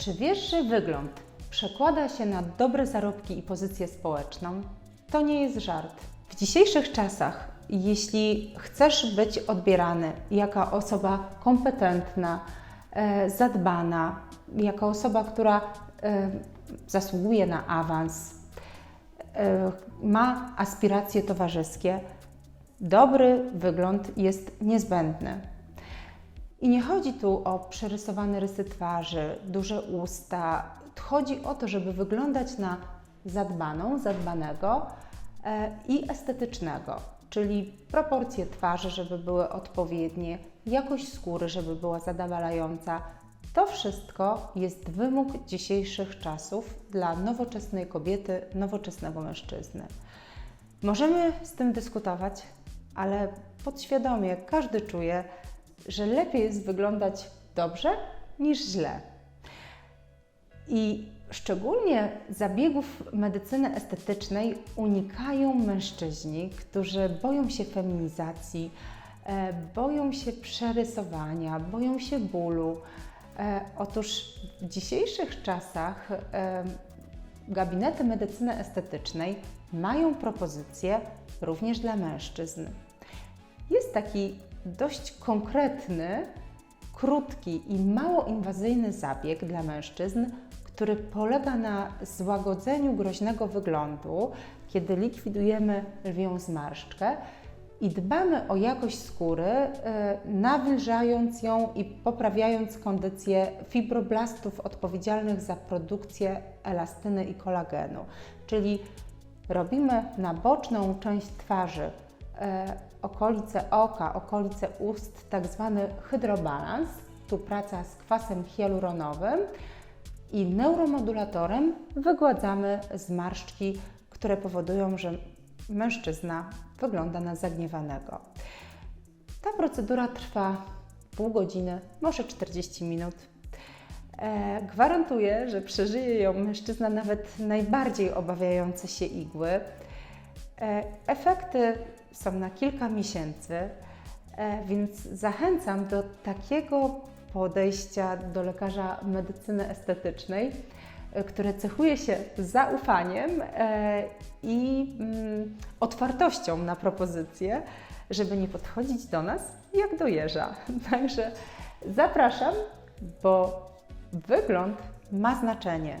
czy wiesz, że wygląd przekłada się na dobre zarobki i pozycję społeczną? To nie jest żart. W dzisiejszych czasach, jeśli chcesz być odbierany jako osoba kompetentna, e, zadbana, jako osoba, która e, zasługuje na awans, e, ma aspiracje towarzyskie, dobry wygląd jest niezbędny. I nie chodzi tu o przerysowane rysy twarzy, duże usta. Chodzi o to, żeby wyglądać na zadbaną, zadbanego e, i estetycznego, czyli proporcje twarzy, żeby były odpowiednie, jakość skóry, żeby była zadowalająca. To wszystko jest wymóg dzisiejszych czasów dla nowoczesnej kobiety, nowoczesnego mężczyzny. Możemy z tym dyskutować, ale podświadomie każdy czuje, że lepiej jest wyglądać dobrze niż źle. I szczególnie zabiegów medycyny estetycznej unikają mężczyźni, którzy boją się feminizacji, e, boją się przerysowania, boją się bólu. E, Otóż w dzisiejszych czasach e, gabinety medycyny estetycznej mają propozycje również dla mężczyzn. Jest taki dość konkretny, krótki i mało inwazyjny zabieg dla mężczyzn, który polega na złagodzeniu groźnego wyglądu, kiedy likwidujemy lwią zmarszczkę i dbamy o jakość skóry, e, nawilżając ją i poprawiając kondycję fibroblastów odpowiedzialnych za produkcję elastyny i kolagenu. Czyli robimy na boczną część twarzy, okolice oka, okolice ust, tak zwany hydrobalans, tu praca z kwasem hialuronowym i neuromodulatorem wygładzamy zmarszczki, które powodują, że mężczyzna wygląda na zagniewanego. Ta procedura trwa pół godziny, może 40 minut. E, gwarantuję, że przeżyje ją mężczyzna nawet najbardziej obawiający się igły. E, efekty są na kilka miesięcy, e, więc zachęcam do takiego podejścia do lekarza medycyny estetycznej, e, które cechuje się zaufaniem i mm, otwartością na propozycje, żeby nie podchodzić do nas jak do jeża. Także zapraszam, bo wygląd ma znaczenie.